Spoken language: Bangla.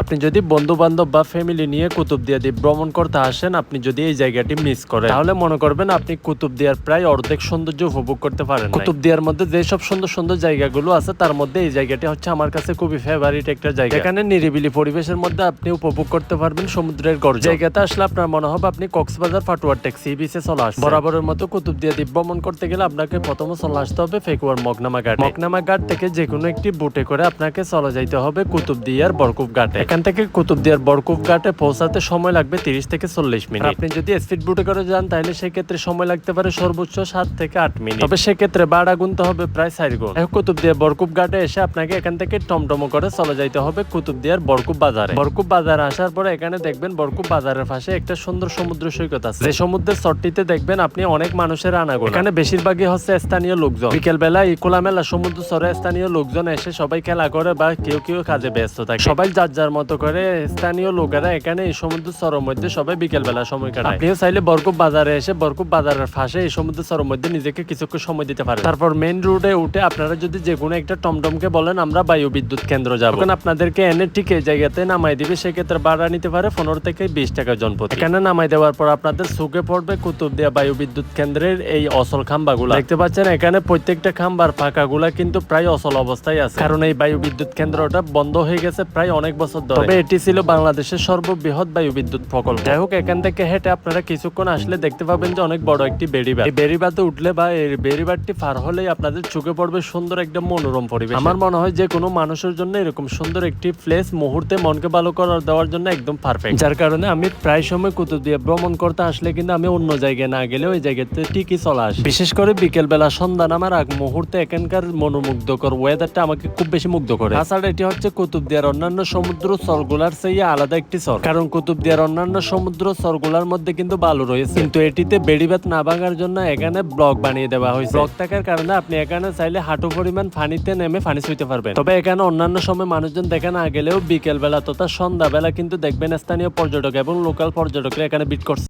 আপনি যদি বন্ধু বান্ধব বা ফ্যামিলি নিয়ে কুতুবদিয়া দ্বীপ ভ্রমণ করতে আসেন আপনি যদি এই জায়গাটি মিস করেন তাহলে মনে করবেন আপনি কুতুবদিয়ার প্রায় অর্ধেক সৌন্দর্য উপভোগ করতে পারেন। কুতুবদিয়ার মধ্যে যেসব সুন্দর সুন্দর জায়গাগুলো আছে তার মধ্যে এই জায়গাটি হচ্ছে আমার কাছে খুবই ফেভারিট একটা জায়গা। এখানে নিরিবিলি পরিবেশের মধ্যে আপনি উপভোগ করতে পারবেন সমুদ্রের গর্জন। জায়গাতে আসলে আপনার মনে হবে আপনি কক্সবাজার ফাটুয়ার ট্যাক্সি বিচে চলে আসছেন। বরাবরের মতো কুতুবদিয়া দ্বীপ ভ্রমণ করতে গেলে আপনাকে প্রথমে চলে আসতে হবে ফেকুয়ার মগনামা ঘাট। মগনামা ঘাট থেকে যে কোনো একটি বুটে করে আপনাকে চলে যাইতে হবে কুতুবদিয়ার বরকুব ঘাটে। এখান থেকে কুতুবদিয়ার বরকুব ঘাটে পৌঁছাতে সময় লাগবে তিরিশ থেকে চল্লিশ মিনিট। আপনি যদি স্পিড বুটে করে যান তাহলে সেক্ষেত্রে সময় লাগতে পারে সর্বোচ্চ সাত থেকে আট মিনিট। তবে সেক্ষেত্রে ভাড়া গুনতে হবে প্রায় চার গুণ। এখন কুতুবদিয়া বরকুব ঘাটে এসে আপনাকে এখান থেকে টমটমো করে চলে যাইতে হবে কুতুবদিয়ার বরকুব বাজারে বরকুব বাজারে আসার পরে এখানে দেখবেন বরকুব বাজারের পাশে একটা সুন্দর সমুদ্র সৈকত আছে। যে সমুদ্রের চটটিতে দেখবেন আপনি অনেক মানুষের আনাগোনা। এখানে বেশিরভাগই হচ্ছে স্থানীয় লোকজন। বিকেল বেলা এই খোলামেলা সমুদ্র চরে স্থানীয় লোকজন এসে সবাই খেলা করে বা কেউ কেউ কাজে ব্যস্ত থাকে। সবাই যার যার মতো করে স্থানীয় লোকেরা এখানে এই সমুদ্র চরের মধ্যে সবাই বিকেল বেলা সময় কাটায়। আপনিও চাইলে বরকুব বাজারে এসে বরকুব বাজারের ফাঁসে এই সমুদ্র চরের মধ্যে নিজেকে কিছুক্ষণ সময় দিতে পারেন। তারপর মেইন রোডে উঠে আপনারা যদি যে কোনো একটা টমটমকে বলেন, আমরা বায়ু বিদ্যুৎ কেন্দ্র যাব। তখন আপনাদেরকে এনে ঠিক এই জায়গাতে নামাই দিবে। সেক্ষেত্রে ভাড়া নিতে পারে পনেরো থেকে বিশ টাকা জনপ্রতি। এখানে নামাই দেওয়ার পর আপনাদের চোখে পড়বে কুতুব কুতুবদিয়া বায়ু বিদ্যুৎ কেন্দ্রের এই অসল খাম্বাগুলো। দেখতে পাচ্ছেন এখানে প্রত্যেকটা খাম্বার ফাঁকাগুলা কিন্তু প্রায় অসল অবস্থায় আছে। কারণ এই বায়ু বিদ্যুৎ কেন্দ্রটা বন্ধ হয়ে গেছে প্রায় অনেক বছর ধরে তবে এটি ছিল বাংলাদেশের সর্ববৃহৎ বায়ু বিদ্যুৎ প্রকল্প। যাই হোক এখান থেকে হেঁটে আপনারা কিছুক্ষণ আসলে দেখতে পাবেন যে অনেক বড় একটি বেড়িবাঁধ এই বেড়িবাঁধে উঠলে বা এই বেড়িবাঁধটি পার হলেই আপনাদের চোখে পড়বে সুন্দর একটা মনোরম পরিবেশ। আমার মনে হয় যে কোনো মানুষের জন্য এরকম সুন্দর একটি প্লেস মুহূর্তে মনকে ভালো করার দেওয়ার জন্য একদম পারফেক্ট যার কারণে আমি প্রায় সময় কুতুবদিয়া ভ্রমণ করতে আসলে কিন্তু আমি অন্য জায়গায় না গেলে ওই জায়গাতে ঠিকই চলে আসি। বিশেষ করে বিকেল বেলা সন্ধ্যা নামার আগ মুহূর্তে এখানকার মনোমুগ্ধকর ওয়েদারটা আমাকে খুব বেশি মুগ্ধ করে। তাছাড়া এটি হচ্ছে কুতুবদিয়ার অন্যান্য সমুদ্র চরগুলার চেয়ে আলাদা একটি চর কারণ কুতুবদিয়ার অন্যান্য সমুদ্র চরগুলার মধ্যে কিন্তু বালু রয়েছে। কিন্তু এটিতে বেড়িবাত না ভাঙার জন্য এখানে ব্লক বানিয়ে দেওয়া হয়েছে। ব্লক থাকার কারণে আপনি এখানে চাইলে হাঁটু পরিমাণ ফানিতে নেমে ফানি ছুঁতে পারবেন। তবে এখানে অন্যান্য সময় মানুষজন দেখে না গেলেও বিকেল বেলা তথা সন্ধ্যাবেলা কিন্তু দেখবেন স্থানীয় পর্যটক এবং লোকাল পর্যটকরা এখানে বিট করছে।